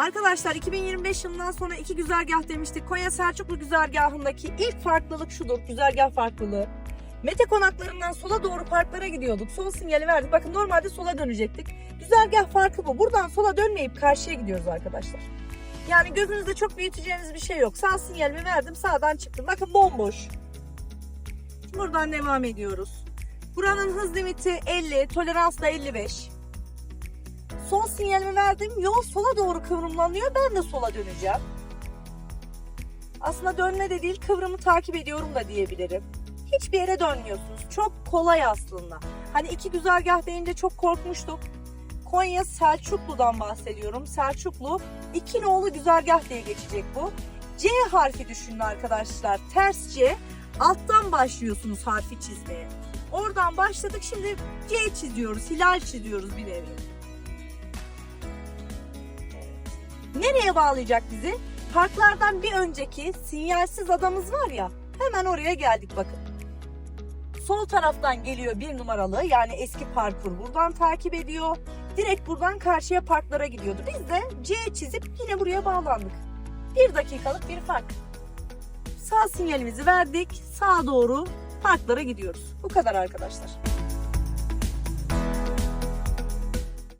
Arkadaşlar 2025 yılından sonra iki güzergah demiştik. Konya Selçuklu güzergahındaki ilk farklılık şudur. Güzergah farklılığı. Mete konaklarından sola doğru parklara gidiyorduk. Sol sinyali verdik. Bakın normalde sola dönecektik. Güzergah farkı bu. Buradan sola dönmeyip karşıya gidiyoruz arkadaşlar. Yani gözünüzde çok büyüteceğiniz bir şey yok. Sağ sinyalimi verdim. Sağdan çıktım. Bakın bomboş. Buradan devam ediyoruz. Buranın hız limiti 50, tolerans da 55. Sol sinyalimi verdim. Yol sola doğru kıvrımlanıyor. Ben de sola döneceğim. Aslında dönme de değil, kıvrımı takip ediyorum da diyebilirim. Hiçbir yere dönmüyorsunuz. Çok kolay aslında. Hani iki güzergah deyince çok korkmuştuk. Konya Selçuklu'dan bahsediyorum. Selçuklu iki nolu güzergah diye geçecek bu. C harfi düşünün arkadaşlar. Ters C. Alttan başlıyorsunuz harfi çizmeye. Oradan başladık. Şimdi C çiziyoruz. Hilal çiziyoruz bir nevi. Nereye bağlayacak bizi? Parklardan bir önceki sinyalsiz adamız var ya. Hemen oraya geldik bakın. Sol taraftan geliyor bir numaralı yani eski parkur buradan takip ediyor. Direkt buradan karşıya parklara gidiyordu. Biz de C çizip yine buraya bağlandık. Bir dakikalık bir fark. Sağ sinyalimizi verdik. Sağa doğru parklara gidiyoruz. Bu kadar arkadaşlar.